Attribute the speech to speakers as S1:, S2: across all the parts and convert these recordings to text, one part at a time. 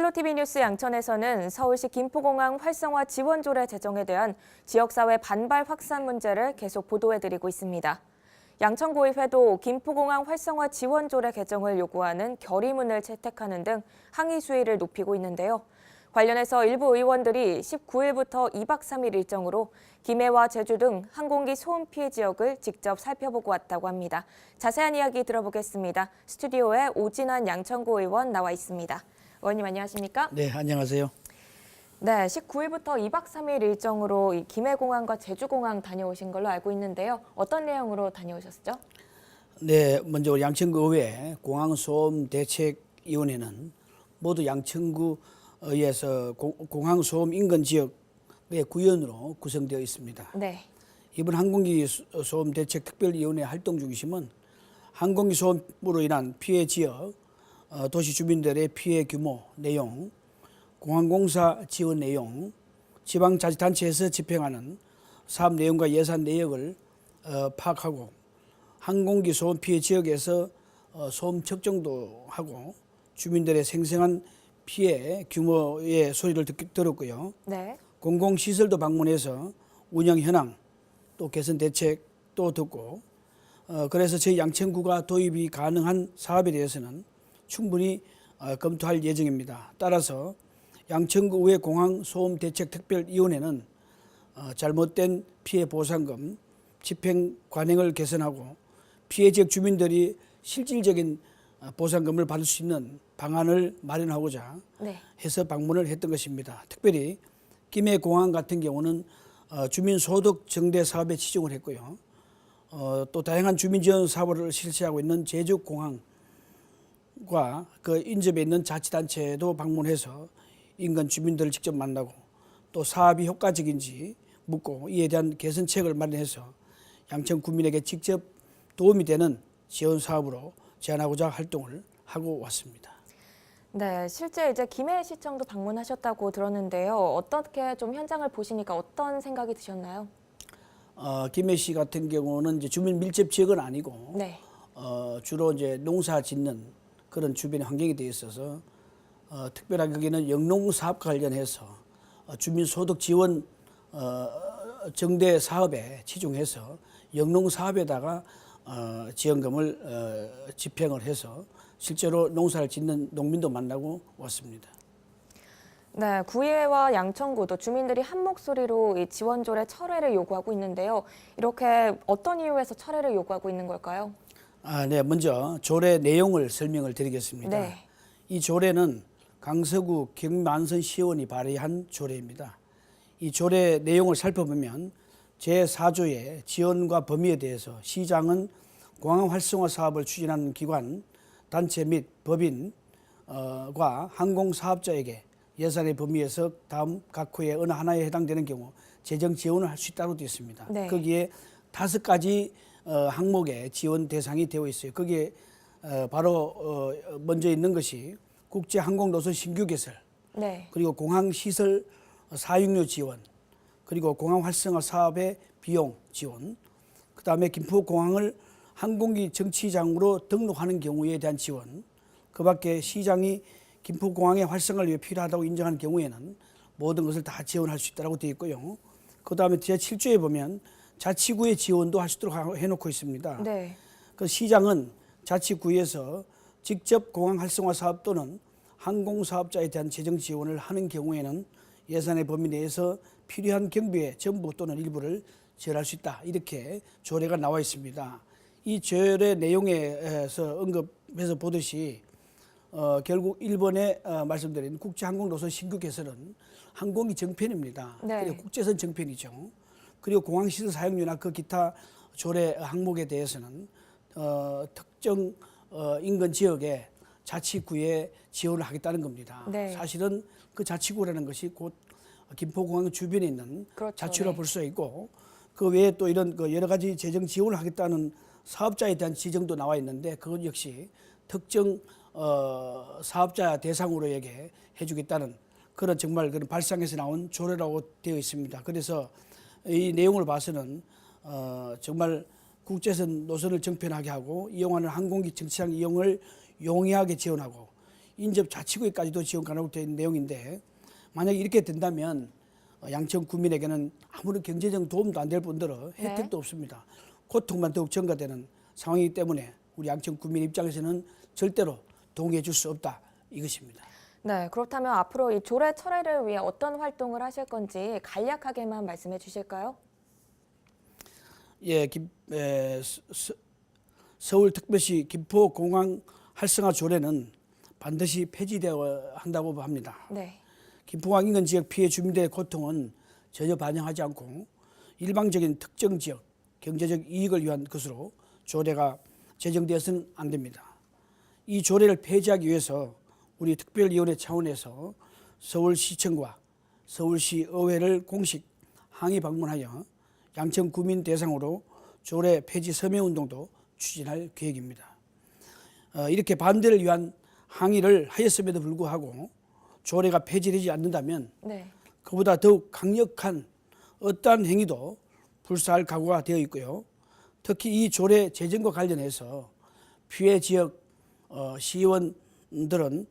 S1: 프로TV 뉴스 양천에서는 서울시 김포공항 활성화 지원조례 제정에 대한 지역사회 반발 확산 문제를 계속 보도해드리고 있습니다. 양천구의회도 김포공항 활성화 지원조례 개정을 요구하는 결의문을 채택하는 등 항의 수위를 높이고 있는데요. 관련해서 일부 의원들이 19일부터 2박 3일 일정으로 김해와 제주 등 항공기 소음 피해 지역을 직접 살펴보고 왔다고 합니다. 자세한 이야기 들어보겠습니다. 스튜디오에 오진환 양천구 의원 나와 있습니다. 의원님 안녕하십니까?
S2: 네, 안녕하세요.
S1: 네, 19일부터 2박 3일 일정으로 이 김해공항과 제주공항 다녀오신 걸로 알고 있는데요. 어떤 내용으로 다녀오셨죠?
S2: 네, 먼저 양천구 의회 공항소음 대책위원회는 모두 양천구에서 공- 공항소음 인근 지역의 구현으로 구성되어 있습니다.
S1: 네.
S2: 이번 항공기 소- 소음 대책 특별위원회 활동 중심은 항공기 소음으로 인한 피해 지역, 어, 도시 주민들의 피해 규모 내용, 공항공사 지원 내용, 지방자치단체에서 집행하는 사업 내용과 예산 내역을 어, 파악하고 항공기 소음 피해 지역에서 어, 소음 측정도 하고 주민들의 생생한 피해 규모의 소리를 듣, 들었고요.
S1: 네.
S2: 공공시설도 방문해서 운영 현황 또 개선 대책도 듣고 어, 그래서 저희 양천구가 도입이 가능한 사업에 대해서는 충분히 어, 검토할 예정입니다. 따라서 양천구의 공항 소음 대책 특별위원회는 어, 잘못된 피해 보상금 집행 관행을 개선하고 피해 지역 주민들이 실질적인 어, 보상금을 받을 수 있는 방안을 마련하고자
S1: 네.
S2: 해서 방문을 했던 것입니다. 특별히 김해 공항 같은 경우는 어, 주민 소득 정대 사업에 치중을 했고요. 어, 또 다양한 주민 지원 사업을 실시하고 있는 제주 공항 과그 인접에 있는 자치단체도 방문해서 인근 주민들을 직접 만나고 또 사업이 효과적인지 묻고 이에 대한 개선책을 마련해서 양천 구민에게 직접 도움이 되는 지원 사업으로 제안하고자 활동을 하고 왔습니다.
S1: 네, 실제 이제 김해시청도 방문하셨다고 들었는데요. 어떻게 좀 현장을 보시니까 어떤 생각이 드셨나요?
S2: 어, 김해 씨 같은 경우는 이제 주민 밀접 지역은 아니고
S1: 네.
S2: 어, 주로 이제 농사 짓는 그런 주변의 환경이 되어 있어서 어, 특별하게 거기는 영농 사업과 관련해서 어, 주민 소득 지원 어, 정대 사업에 치중해서 영농 사업에다가 어, 지원금을 어, 집행을 해서 실제로 농사를 짓는 농민도 만나고 왔습니다.
S1: 네, 구의회와 양천구도 주민들이 한 목소리로 이 지원조례 철회를 요구하고 있는데요. 이렇게 어떤 이유에서 철회를 요구하고 있는 걸까요?
S2: 아, 네, 먼저 조례 내용을 설명을 드리겠습니다.
S1: 네.
S2: 이 조례는 강서구 경만선 시의원이 발의한 조례입니다. 이 조례 내용을 살펴보면 제4조의 지원과 범위에 대해서 시장은 공항 활성화 사업을 추진하는 기관, 단체 및 법인과 항공 사업자에게 예산의 범위에서 다음 각 호의 어느 하나에 해당되는 경우 재정 지원을 할 수 있다고 되어 있습니다.
S1: 네.
S2: 거기에 다섯 가지 어, 항목의 지원 대상이 되어 있어요. 거기에 어, 바로 어, 먼저 있는 것이 국제 항공 노선 신규 개설,
S1: 네.
S2: 그리고 공항 시설 사용료 지원, 그리고 공항 활성화 사업의 비용 지원, 그 다음에 김포 공항을 항공기 정치장으로 등록하는 경우에 대한 지원, 그 밖에 시장이 김포 공항의 활성화를 위해 필요하다고 인정하는 경우에는 모든 것을 다 지원할 수 있다고 되어 있고요. 그 다음에 제7조에 보면 자치구의 지원도 할 수 있도록 해놓고 있습니다.
S1: 네.
S2: 그 시장은 자치구에서 직접 공항 활성화 사업 또는 항공 사업자에 대한 재정 지원을 하는 경우에는 예산의 범위 내에서 필요한 경비의 전부 또는 일부를 지원할 수 있다. 이렇게 조례가 나와 있습니다. 이 조례 내용에서 언급해서 보듯이 어, 결국 일본에 어, 말씀드린 국제항공노선 신규 개설은 항공기 정편입니다.
S1: 네.
S2: 국제선 정편이죠. 그리고 공항시설 사용료나 그 기타 조례 항목에 대해서는 어, 특정 어, 인근 지역에 자치구에 지원을 하겠다는 겁니다.
S1: 네.
S2: 사실은 그 자치구라는 것이 곧 김포공항 주변에 있는
S1: 그렇죠.
S2: 자치로
S1: 네.
S2: 볼수 있고 그 외에 또 이런 그 여러 가지 재정 지원을 하겠다는 사업자에 대한 지정도 나와 있는데 그것 역시 특정 어, 사업자 대상으로에게 해주겠다는 그런 정말 그런 발상에서 나온 조례라고 되어 있습니다. 그래서 이 내용을 봐서는 어, 정말 국제선 노선을 정편하게 하고 이용하는 항공기 정치장 이용을 용이하게 지원하고 인접 자치구에까지도 지원 가능하고 된 내용인데 만약에 이렇게 된다면 어, 양천 구민에게는 아무런 경제적 도움도 안 될 뿐더러
S1: 네.
S2: 혜택도 없습니다. 고통만 더욱 증가되는 상황이기 때문에 우리 양천 구민 입장에서는 절대로 동의해 줄 수 없다 이것입니다.
S1: 네, 그렇다면 앞으로 이 조례 철회를 위해 어떤 활동을 하실 건지 간략하게만 말씀해 주실까요?
S2: 예, 김, 에, 서- 서- 서울특별시 김포공항 활성화 조례는 반드시 폐지되어야 한다고 합니다.
S1: 네.
S2: 김포공항 인근 지역 피해 주민들의 고통은 전혀 반영하지 않고 일방적인 특정 지역 경제적 이익을 위한 것으로 조례가 제정되어서는 안 됩니다. 이 조례를 폐지하기 위해서 우리 특별위원회 차원에서 서울시청과 서울시 의회를 공식 항의 방문하여 양천 구민 대상으로 조례 폐지 서명 운동도 추진할 계획입니다. 어, 이렇게 반대를 위한 항의를 하였음에도 불구하고 조례가 폐지되지 않는다면
S1: 네.
S2: 그보다 더욱 강력한 어떠한 행위도 불사할 각오가 되어 있고요. 특히 이 조례 제정과 관련해서 피해 지역 어, 시의원들은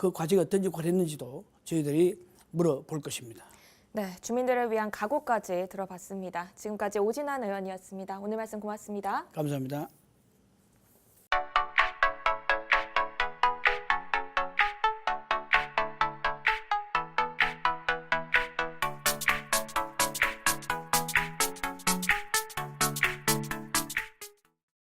S2: 그 과정이 어떤 역할을 했는지도 저희들이 물어볼 것입니다.
S1: 네, 주민들을 위한 각오까지 들어봤습니다. 지금까지 오진환 의원이었습니다. 오늘 말씀 고맙습니다.
S2: 감사합니다.